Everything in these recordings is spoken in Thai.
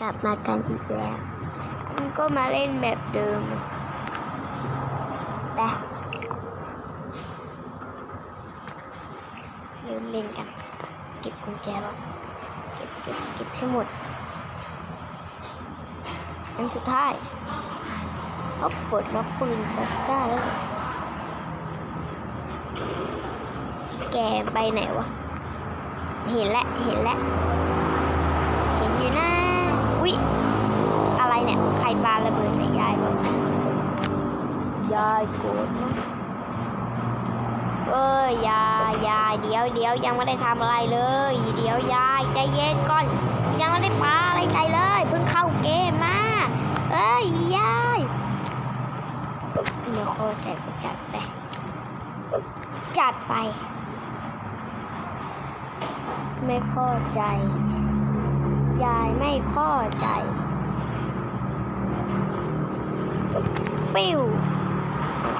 กลับมากันอีกแล้ว มันก็มาเล่นแบบเดิมแต่เล่นเล่นกัน เก็บกุญแจแล้วเก็บเก็บเก็บให้หมด อันสุดท้ายเขาปลดล็อกปืนเขาได้แล้วเหรออีแกไปไหนวะ เห็นแล้วเห็นแล้วเห็นอยู่นะ อุ๊ย อะไรเนี่ย ใครปาระเบิดใส่ยายบ้างยายโกรธนะเอ้ยยายยายเดี๋ยวเดี๋ยวยังไม่ได้ทำอะไรเลย เดี๋ยวยายใจเย็นก่อน ยังไม่ได้ปาอะไรใส่เลย เพิ่งเข้าเกมมาเอ้ยยายไม่เข้าใจก็จัดไป จัดไป ไม่เข้าใจ ยายไม่เข้าใจปิ้ว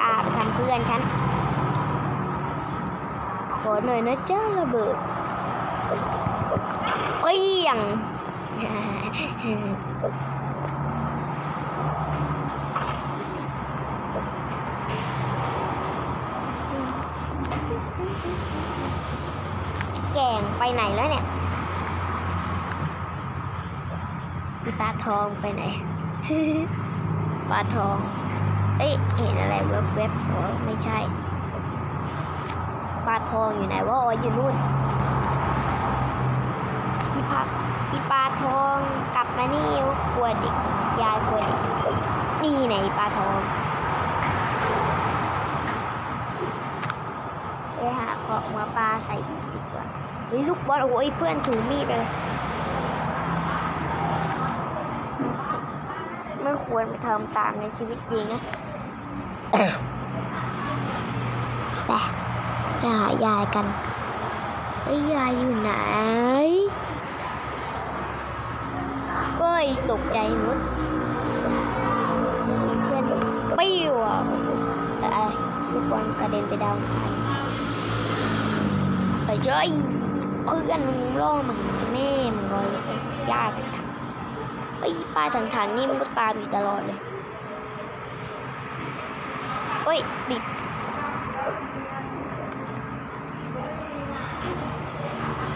อาไปทำเพื่อนฉัน ขอหน่อยนะเจ้าระเบิดเปี้ยง แก่งไปไหนแล้วเนี่ย อีปลาทองไปไหนปลาทอง เอ้ยเห็นอะไรแวบๆอ๋อไม่ใช่ปลาทองอยู่ไหนวะอ๋ออยู่นู่นอีปลาอีปลาทองกลับมานี่กลัวเด็กยายกลัวเด็กนี่ไหนปลาทองไปหาของมาปลาใส่อีกดีกว่าเฮ้ยลูกบอลโอ้ยเพื่อนถือมีดไปเลย ไม่ ควรไปทำตามในชีวิตจริงนะไปไปหายายกันเฮ้ยายอยู่ไหนเฮ้ยตกใจหมดเพื่อนปิ้วอะอะไรลูกบอลกระเด็นไปดาวอังคารเฮ้ยเจ้ยเพื่อนมึงล่อมาแม่มึงเลยไปยากไปทำ ไอ้ปลายถังๆนี่มันก็ตามอยู่ตลอดเลยเฮ้ยบิด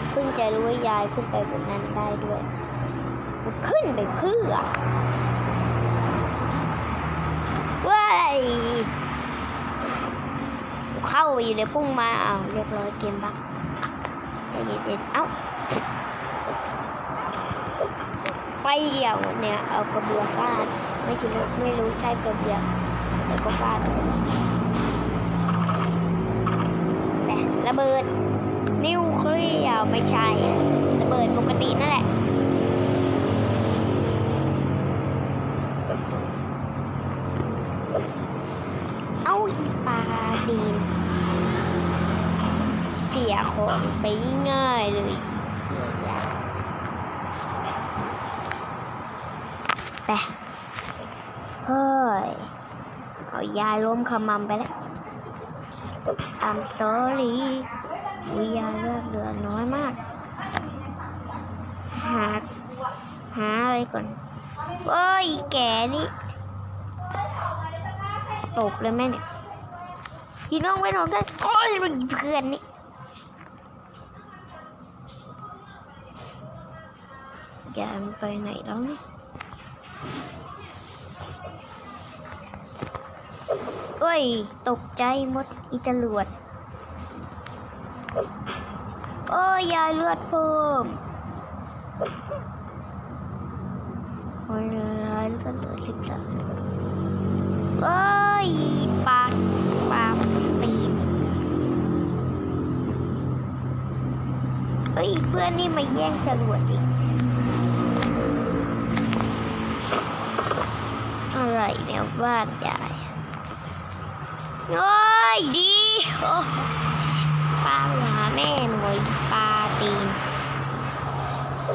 เพิ่งจะรู้ว่ายายขึ้นไปบนนั้นได้ด้วย ขึ้นไปเพื่อเว้ยเข้าไปอยู่ในพุ่งมาอ้าวเรียบร้อยเกมบักใจเย็นๆเอ้า ไปเดี่ยวเนี่ยเอากระเบือฟาดไม่ใช่ไม่รู้ใช่กระเบือแล้วก็ฟาดเลยแต่ระเบิดนิวเคลียร์ไม่ใช่ระเบิดปกตินั่นแหละ เอาอีปลาดีน เสียของไปง่ายเลยเสียยาก ไปเฮ้ย เอายายล้ มขมำไปแล้ว I'm sorry วิยาเลือดเหลือน้อยมาก หา หาอะไรก่อนเฮ้ยแกนี่ตกเลยแม่เนี่ยพี่น้องไปน้องได้โอ้ยมันเพื่อนนี่ยายมันไปไหนแล้วเนี่ ยเอ้ยตกใจหมดอีจรวด โอ้ยยายเลือดเพิ่มโอ้ยยายเลือดเหลือสิบสามเอ้ยปากปากตีนเอ้ยเพื่อนนี่มาแย่งจรวดอีกอะไรเนี่ยวาดยาย โอ้ยดีโอ้ปลาหาแม่หน่วยปลาตีน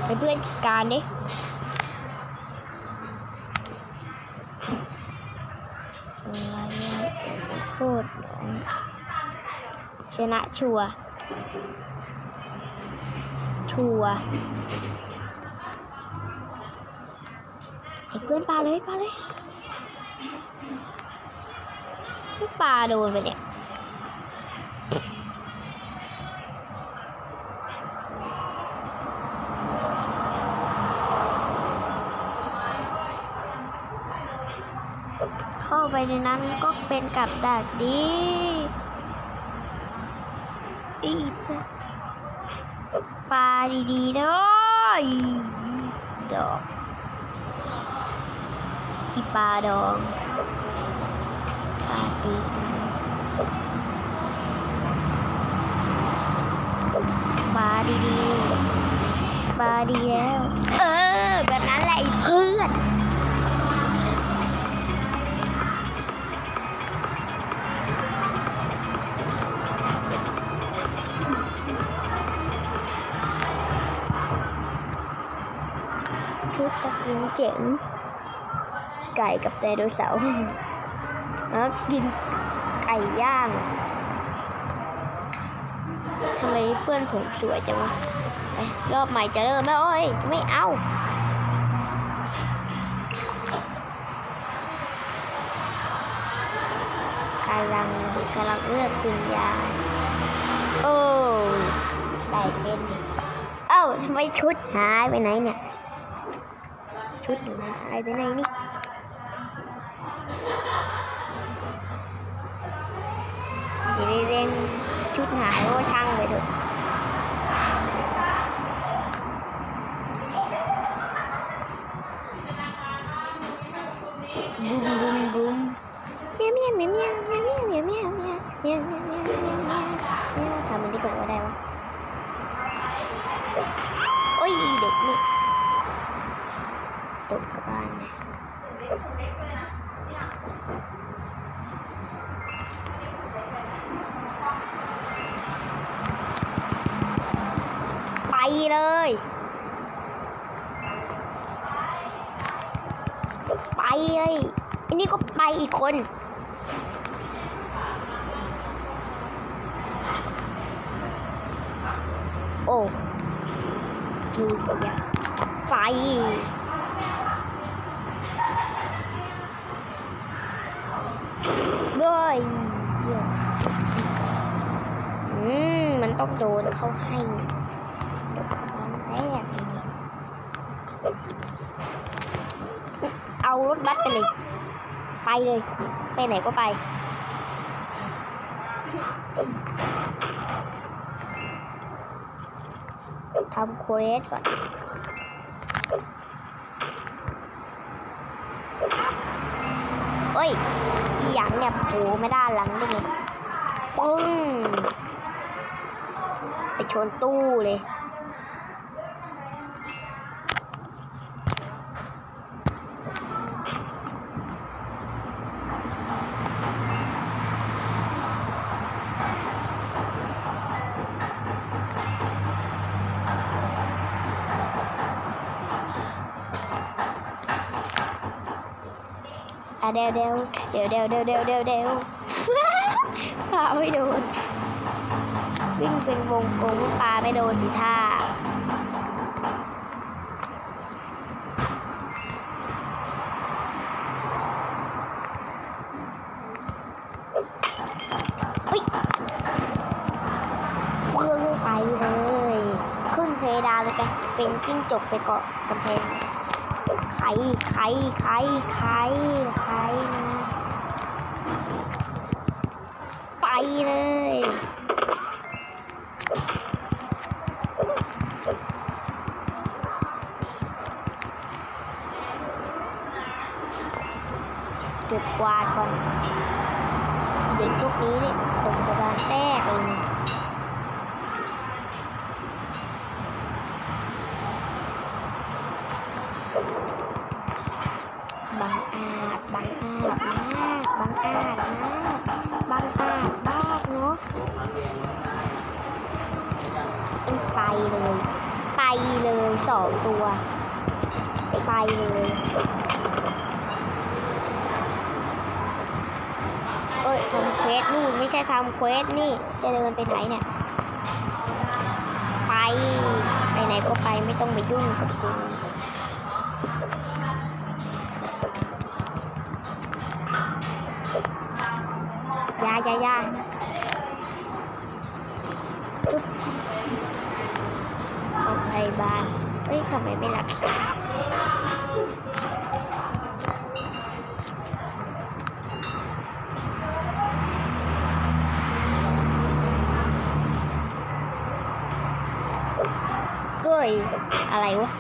ไปเพื่อนจัดการดิโคตรชนะชัว ชัวไอ้เพื่อนปลาเลยปลาเลย ปลาโดนไปเนี่ยเข้าไปในนั้นก็เป็นกับดักดีอีปลาดีๆเนาะดอกอีปลาดองปลาตี ปลาดีๆปลาดีแล้ว เออ แบบนั้นแหละไอ้เพื่อนชุดสกินเจ๋งไก่กับไดโนเสาร์แล้วกินไก่ย่าง ทำไมเพื่อนผมสวยจังวะรอบใหม่จะเริ่มแล้วโอ้ยไม่เอากำลังกำลังเลือกคุณยายโอ้ได้เป็นเอ้าทำไมชุดหายไปไหนเนี่ย ชุดหายไปไหนนี่เดี๋ยวเรียนชุดหายก็ช่าง อีกคนโอ้ดูเสียไปด้วยเหี้ยอืม มันต้องโดนเขาให้โดนตอนนี่เอารถบัสไปเลย ไปเลย ไปไหนก็ไปทำเควสก่อนเอ้ย อีหยังเนี่ยโผล่ไม่ได้หลังได้ไงปึ้งไปชนตู้เลย เดวเดวเดี๋ยวเดวเดวเดวเดวเดวปลาไม่โดนวิ่งเป็นวงกลมปลาไม่โดนสิท่าเพื่อไปเลยขึ้นเพดานเลยไป เป็นจิ้งจกไปเกาะกำแพง ไข่ไข่ไข่ไข่ไข่นะไปเลย บังอาจบังอาจมากบังอาจมากบังอาจมากเนาะไปเลย ไปเลยสองตัว ไปเลยเอ้ยทำเควสนู่นไม่ใช่ทำเควสนี่ จะเดินไปไหนเนี่ย ไป ไปไหนก็ไปไม่ต้องไปยุ่งกับกู ยอะไรวะ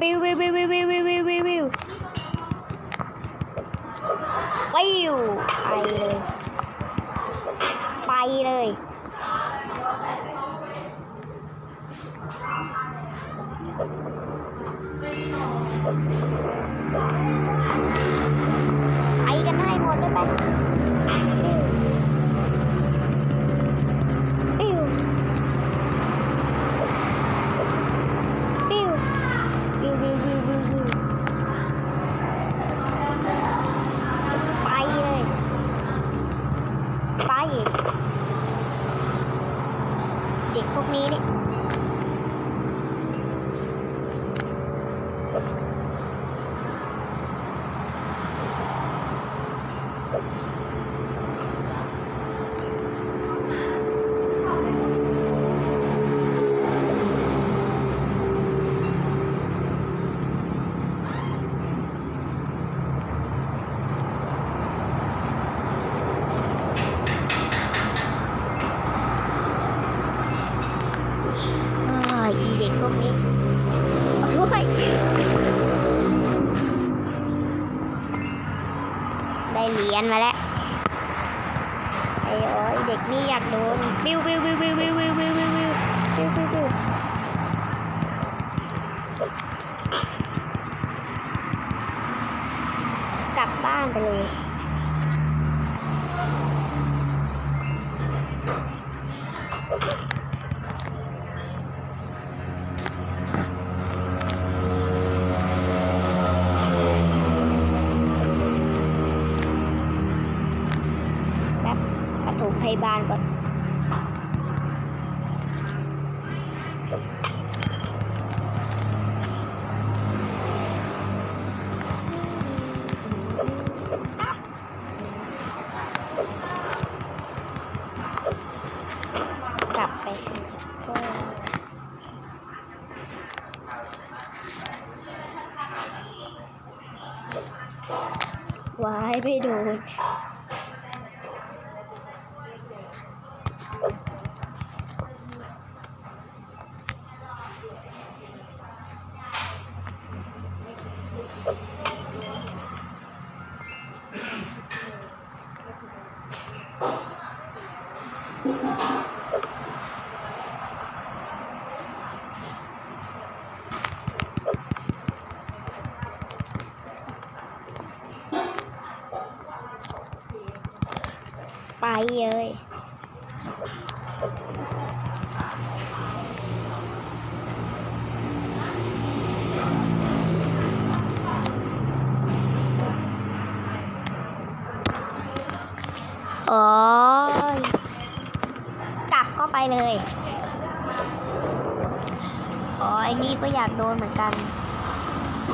วิววิววิววิววิววิววิววิววิววิวไปเลย ไปเลย ไปกันให้หมดเลยไปปิ้วปิ้วปิ้วปิ้วปิ้วปิ้วปิ้วไปเลยไปเด็กพวกนี้นี่ อ่าอีเด็กพวกนี้โอ้ยได้ เหรียญมาแล้วไอ้โอ้ยเด็กนี่อยากโดนบิวบิวบิวบิวบิวบิวบิวบิวบิวบิวบิวบิวกลับบ้านไปเลย ไปเลย โอ้ยกลับก็ไปเลย อ๋อไอ้นี่ก็อยาก โดนเหมือนกัน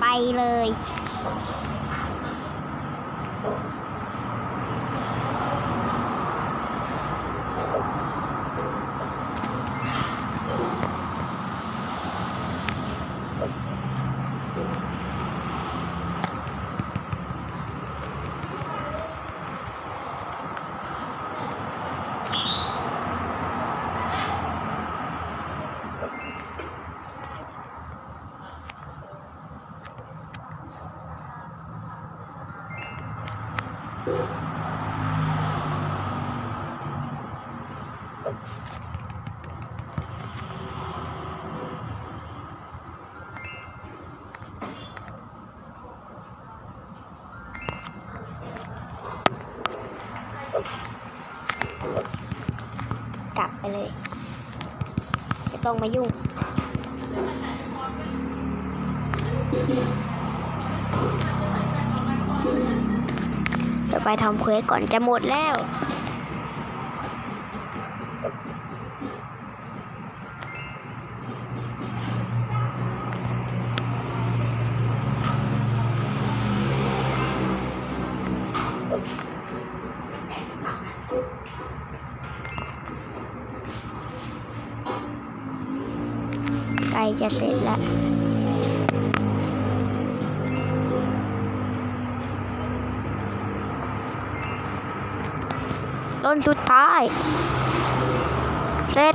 ไปเลย กลับไปเลย ไม่ต้องมายุ่ง เดี๋ยวไปทำเควสก่อนจะหมดแล้ว ต้นสุดท้าย เสร็จ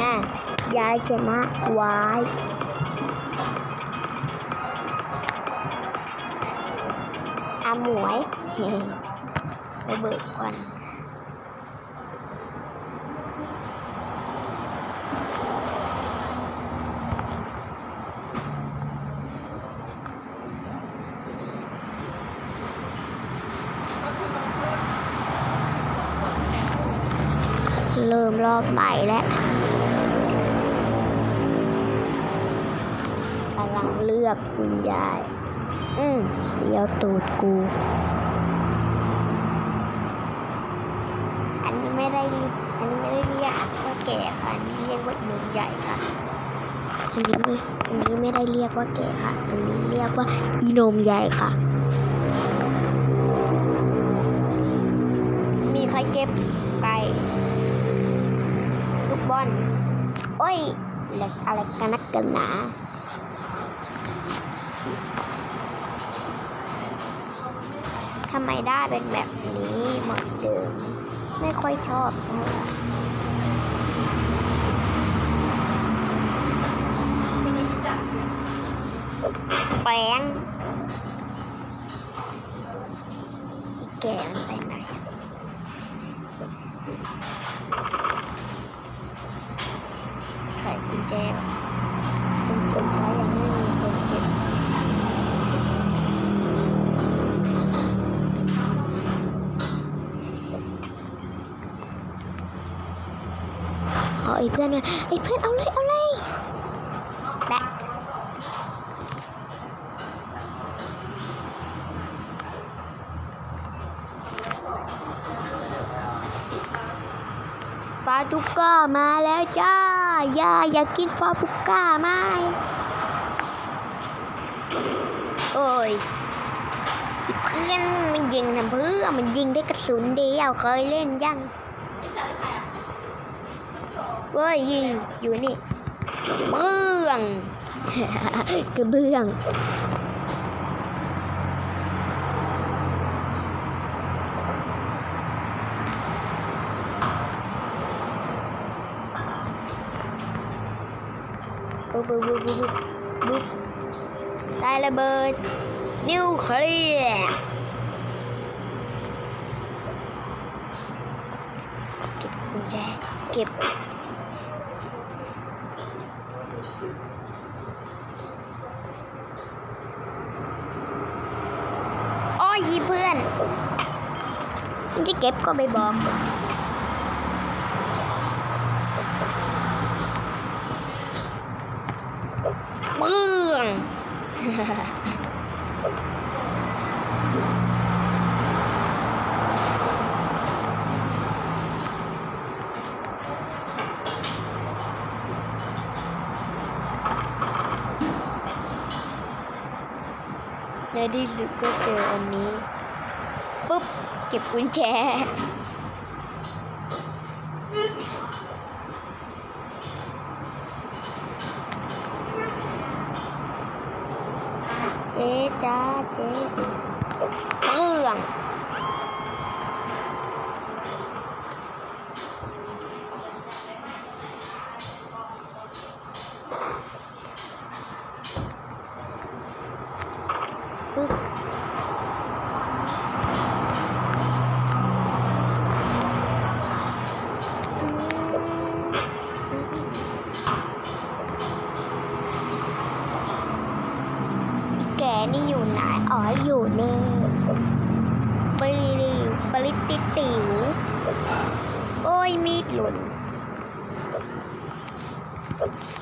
น่ะยายชนะวายอาหมวย ไปเบิกก่อน เริ่มรอบใหม่แล้วกำลังเลือก คุณยาย อืมเสียวตูดกู อันนี้ไม่ได้อันนี้ไม่ได้เรียกว่าแก่ค่ะ อันนี้เรียกว่าอีนมใหญ่ค่ะ อันนี้ไม่ อันนี้ไม่ได้เรียกว่าแก่ค่ะ อันนี้เรียกว่าอีนมใหญ่ค่ะ มีใครเก็บไก่ลูกบอลโอ้ยเหล็กอะไรกันนักกันหนา ทำไมได้เป็นแบบนี้เหมือนเดิม ไม่ค่อยชอบเท่าไหร่แป้งแก่มันไปไหนอะไขกุญแจ พื่อนมาไอ้เพื่อนเอาเลยเอาเลยแบะฟาตุก้ามาแล้วจ้าย่าอยากกินฟาตุก้าไหมโอ้ยไอ้เพื่อนมันยิงนะเพื่อนมันยิงได้กระสุนเดียวเคยเล่นยังเว้ยอยู่นี่เบื้องกระเบื้องบุ๊บบุ๊บบุ๊บบุ๊บบุ๊บได้ระเบิด นิวเคลียร์เก็บกุญแจเก็บ โอ้ยเพื่อนจะเก็บก็ไปบอกเบื้อง ก็เจออันนี้ปุ๊บเก็บกุญแจเจ๊จ้าเจ๊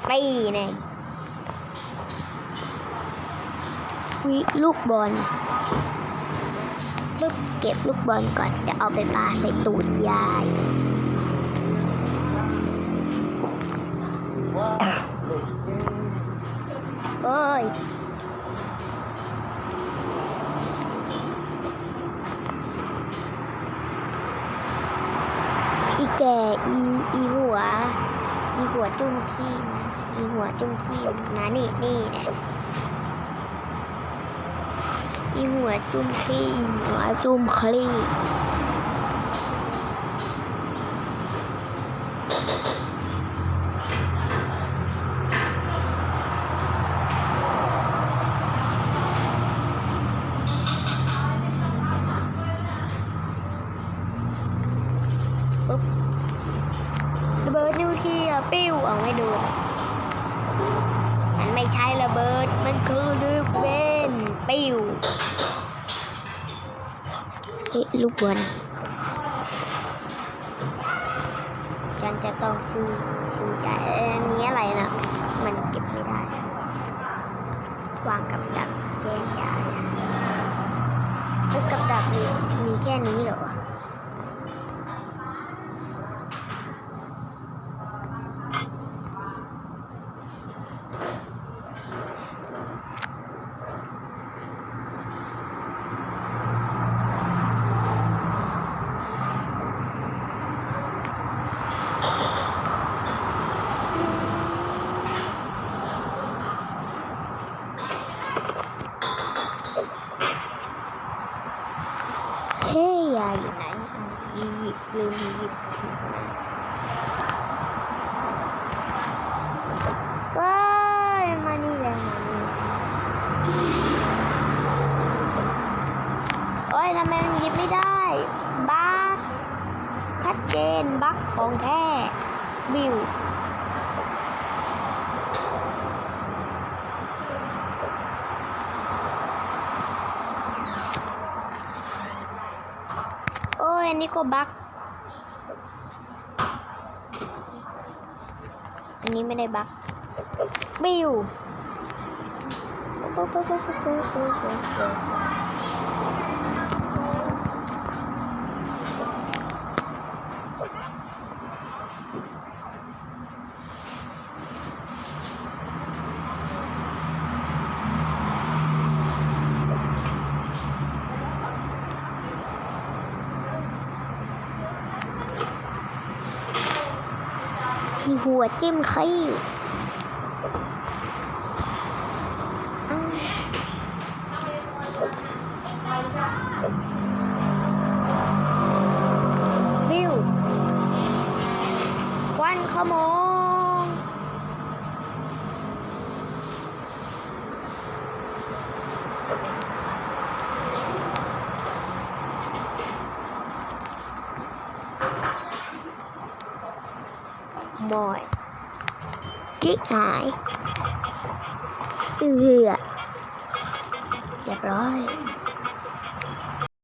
ไปเนี่ยวิลูกบอลปึ๊บเก็บลูกบอลก่อนเดี๋ยวเอาไปปาใส่ตูดยายโอ้ย อีแก่อีอีหัว หัวจุ้มขี้มาอีหัวจุ้มขี้มานี่นี่นะอีหัวจุ้มขี้หัวจุ้มคลี่ วนฉันจะต้องสู้สู้ใหญ่อันนี้อะไรนะมันเก็บไม่ได้ วางกับดักแยกย้ายเอ้ยกับดักมีมีแค่นี้เหรอวะ เฮ้ยยายอยู่ไหนอะหยิบลืมหยิบว้ายมานี่แล้วมานี่แล้วโอ้ยทำไมมันหยิบไม่ได้บั๊ก ชัดเจนบักของแท้บิวโอ้ยอันนี้ก็บักอันนี้ไม่ได้บักบิวปุ๊บปุ๊บปุ๊บปุ๊บปุ๊บ ที่หัวจิ้มขี้อ้ จิ